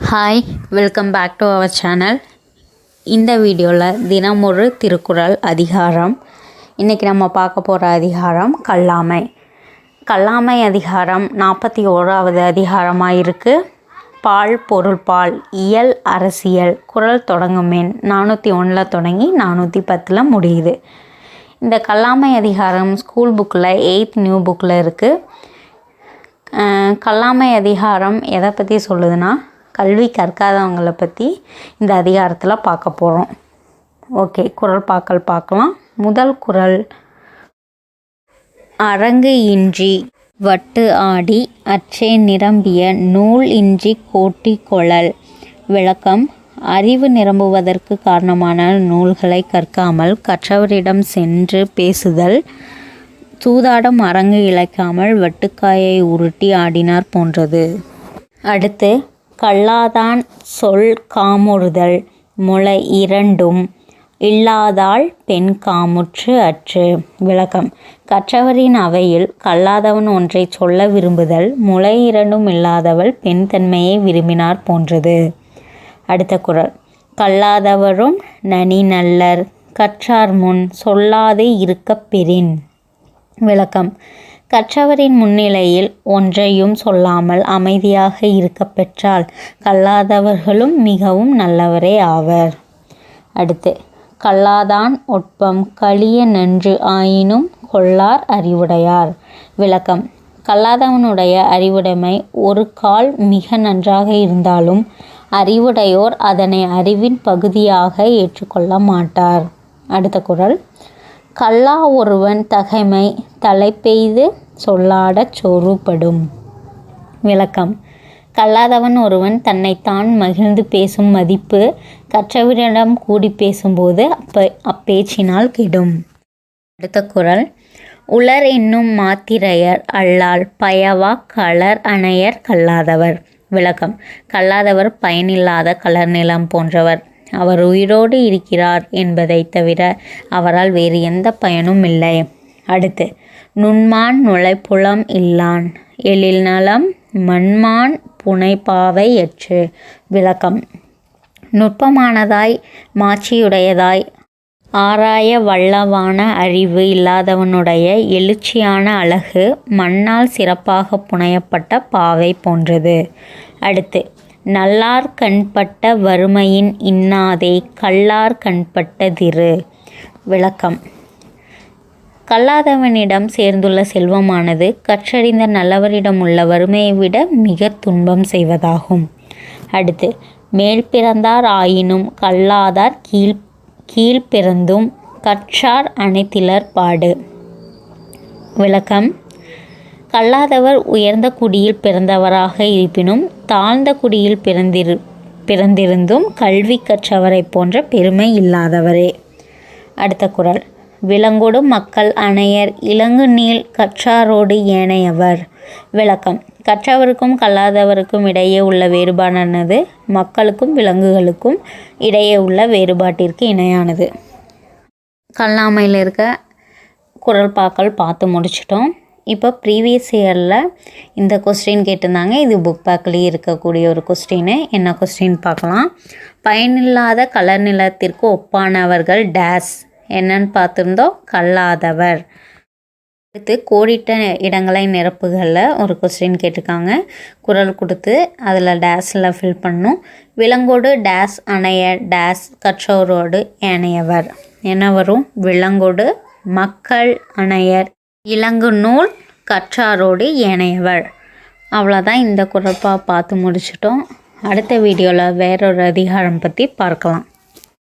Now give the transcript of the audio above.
Hi welcome back to our channel இந்த வீடியோவில் தினம் ஒரு திருக்குறள் அதிகாரம். இன்றைக்கி நம்ம பார்க்க போகிற அதிகாரம் கல்லாமை. கல்லாமை அதிகாரம் நாற்பத்தி ஓராவது அதிகாரமாக இருக்குது பால் பொருள் பால் இயல் அரசியல் குரல் தொடங்குமேன் நானூற்றி ஒன்றில் தொடங்கி நானூற்றி பத்தில் முடியுது. இந்த கல்லாமை அதிகாரம் ஸ்கூல் புக்கில் எயித் நியூ புக்கில் இருக்குது கல்லாமை அதிகாரம் எதை பற்றி சொல்லுதுன்னா கல்வி கற்காதவங்களை பற்றி இந்த அதிகாரத்தில் பார்க்க போகிறோம் ஓகே குரல் பாக்கல் பார்க்கலாம். முதல் குரல். அரங்கு இன்றி வட்டு ஆடி அச்சே நிரம்பிய நூல் இன்றி கோட்டி கொழல். விளக்கம். அறிவு நிரம்புவதற்கு காரணமான நூல்களை கற்காமல் கற்றவரிடம் சென்று பேசுதல். சூதாடம் அரங்கு இழைக்காமல் வட்டுக்காயை உருட்டி ஆடினார் போன்றது. அடுத்து கல்லாதான் சொல் காமுறுதல் முளை இரண்டும் இல்லாதாள் பெண் காமுற்று அற்று. விளக்கம். கற்றவரின் அவையில் கல்லாதவன் ஒன்றை சொல்ல விரும்புதல் முளை இரண்டும் இல்லாதவள் பெண் தன்மையை விரும்பினார் போன்றது. அடுத்த குரல். கல்லாதவரும் நனி நல்லர் கற்றார் முன் சொல்லாது இருக்கப் பெறின். விளக்கம். கற்றவரின் முன்னிலையில் ஒன்றையும் சொல்லாமல் அமைதியாக இருக்கப் பெற்றால் கல்லாதவர்களும் மிகவும் நல்லவரே ஆவர். அடுத்து கல்லாதான் ஒட்பம் களிய நன்று ஆயினும் கொள்ளார் அறிவுடையார். விளக்கம் கல்லாதவனுடைய அறிவுடைமை ஒரு கால் மிக நன்றாக இருந்தாலும் அறிவுடையோர் அதனை அறிவின் பகுதியாக ஏற்றுக்கொள்ள மாட்டார். அடுத்த குரல் கல்லா ஒருவன் தகைமை தலைப்பெய்து சொல்லாடச் சொருப்படும் விளக்கம். கல்லாதவன் ஒருவன் தன்னைத்தான் மகிழ்ந்து பேசும் மதிப்பு கற்றவரிடம் கூடி பேசும்போது அப்ப அப்பேச்சினால் கெடும். அடுத்த குரல். உலர் என்னும் மாத்திரையர் அல்லால் பயவா கலர் அணையர் கல்லாதவர். விளக்கம். கல்லாதவர் பயனில்லாத கலர் நிலம் போன்றவர். அவர் உயிரோடு இருக்கிறார் என்பதை தவிர அவரால் வேறு எந்த பயனும் இல்லை. அடுத்து நுண்மான் நுழைப்புலம் இல்லான். எழில் நலம் மண்மான் புனைப்பாவை எற்று விளக்கம் நுட்பமானதாய் மாட்சியுடையதாய் ஆராய வல்லவான அறிவு இல்லாதவனுடைய எழுச்சியான அழகு மண்ணால் சிறப்பாக புனையப்பட்ட பாவை போன்றது. அடுத்து நல்லார் கண்பட்ட வறுமையின் இன்னாதே கல்லார் கண்பட்ட திரு. விளக்கம். கல்லாதவனிடம் சேர்ந்துள்ள செல்வமானது கற்றறிந்த நல்லவரிடம் உள்ள வறுமையை விட மிக துன்பம் செய்வதாகும். அடுத்து மேல் பிறந்தார் ஆயினும் கல்லாதார் கீழ் கீழ்பிறந்தும் கற்றார் அனைத்திலர் பாடு. விளக்கம். கல்லாதவர் உயர்ந்த குடியில் பிறந்தவராக இருப்பினும் தாழ்ந்த குடியில் பிறந்திரு பிறந்திருந்தும் கல்வி கற்றவரைப் போன்ற பெருமை இல்லாதவரே. அடுத்த குரல். விலங்கோடு மக்கள் அணையர் இலங்கு நீள் கற்றாரோடு ஏனையவர். விளக்கம். கற்றவருக்கும் கல்லாதவருக்கும் இடையே உள்ள வேறுபாடானது மக்களுக்கும் விலங்குகளுக்கும் இடையே உள்ள வேறுபாட்டிற்கு இணையானது. கல்லாமையில் இருக்க குரல் பாக்கள் பார்த்து முடிச்சிட்டோம். இப்போ ப்ரீவியஸ் இயரில் இந்த கொஸ்டின் கேட்டிருந்தாங்க. இது புக் பேக்லேயே இருக்கக்கூடிய ஒரு கொஸ்டின் என்ன கொஸ்டின் பார்க்கலாம். பயனில்லாத கலர் நிலத்திற்கு ஒப்பானவர்கள் டேஸ் என்னன்னு பார்த்துருந்தோம். கல்லாதவர். அடுத்து கோடிட்ட இடங்களை நிரப்புகளில் ஒரு கொஸ்டின் கேட்டிருக்காங்க. குரல் கொடுத்து அதில் டேஸில் ஃபில் பண்ணும். விலங்கோடு டேஸ் அணைய டேஸ் கற்றோரோடு ஏனையவர். என்ன வரும்? விலங்கோடு மக்கள் அணையர். இலங்கு நூல் கற்றாரோடு ஏனையவர் அவ்வளோதான் இந்த குரப்பா பார்த்து முடிச்சிட்டோம். அடுத்த வீடியோவில் வேறொரு அதிகாரம் பற்றி பார்க்கலாம்.